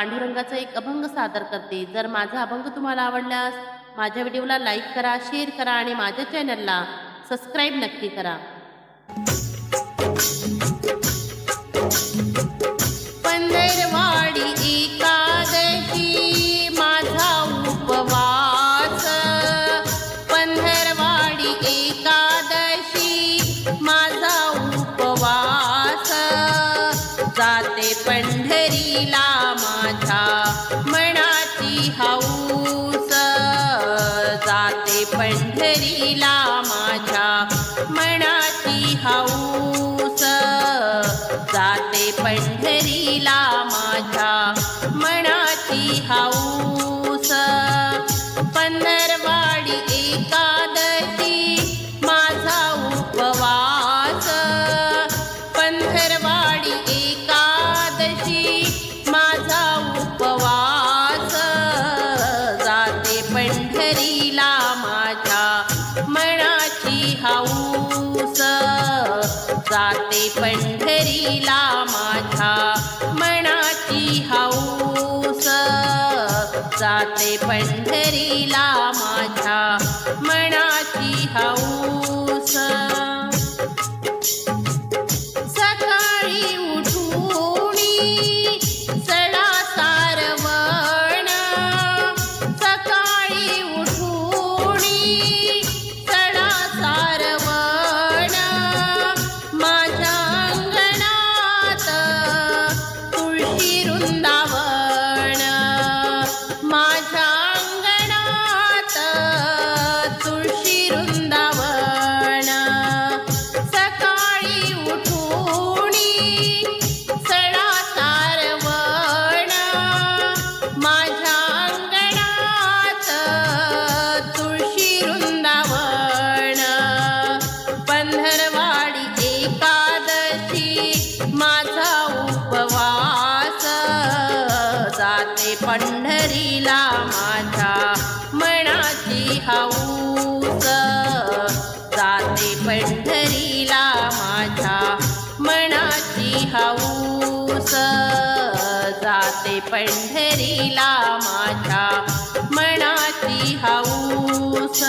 पांडुरंगाचा एक अभंग सादर करते. जर माझा अभंग तुम्हाला आवडल्यास माझ्या व्हिडिओला लाईक करा शेअर करा आणि माझ्या चॅनलला सबस्क्राईब नक्की करा. मनाची पंधरवाडी एकादशी माझा उपवास. पंधरवाडी एकादशी माझा उपवास. जाते पंढरीला माझ्या मनाची हाऊस. जाते पंढरीला जाते पंढरीला माझ्या मनाची हाऊस सकाळी उठू पंढरीला माझ्या मनाची हाऊस जाते पंढरीला माझ्या मनाची हाऊस जाते पंढरीला माझ्या मनाची हाऊस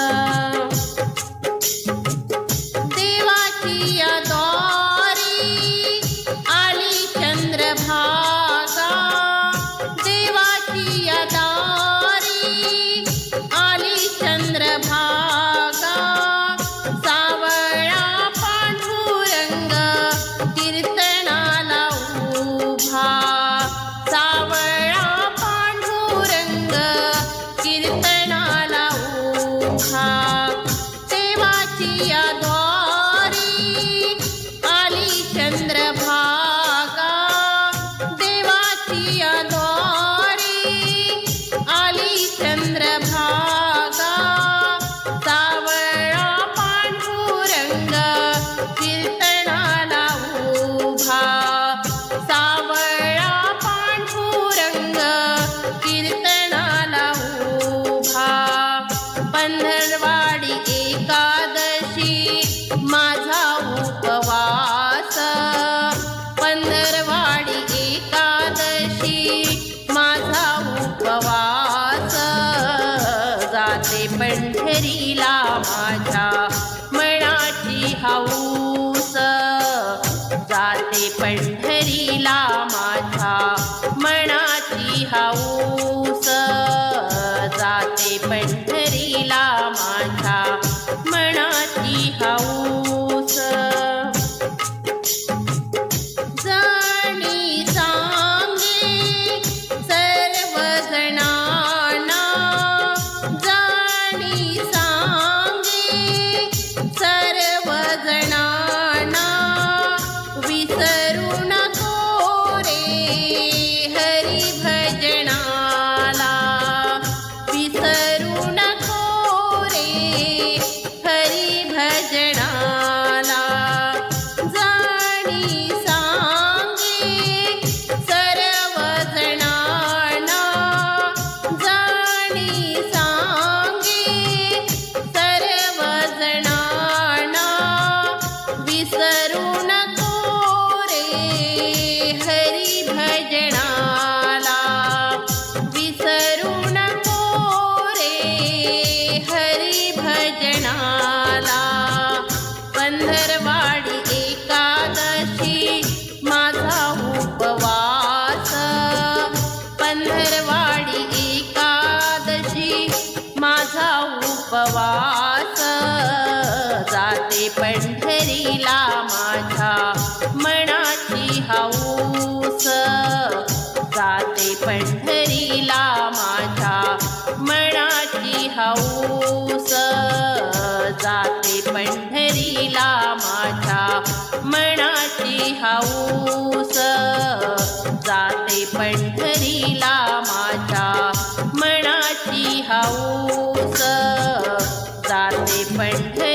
जाती माझा उपवास. जाते पंढरीला माझ्या मनाची हाऊस. जाते पंढरीला माझ्या मनाची हाऊस. जाते पंढरीला माझ्या मनाची हाऊस. করুণা पंढरीला माझ्या मनाची हाऊस जाते पंढरीला माझ्या मनाची हाऊस जाते पंढरीला माझ्या मनाची हाऊस जाते पंढरीला माझ्या मनाची हाऊस जाते पंढरी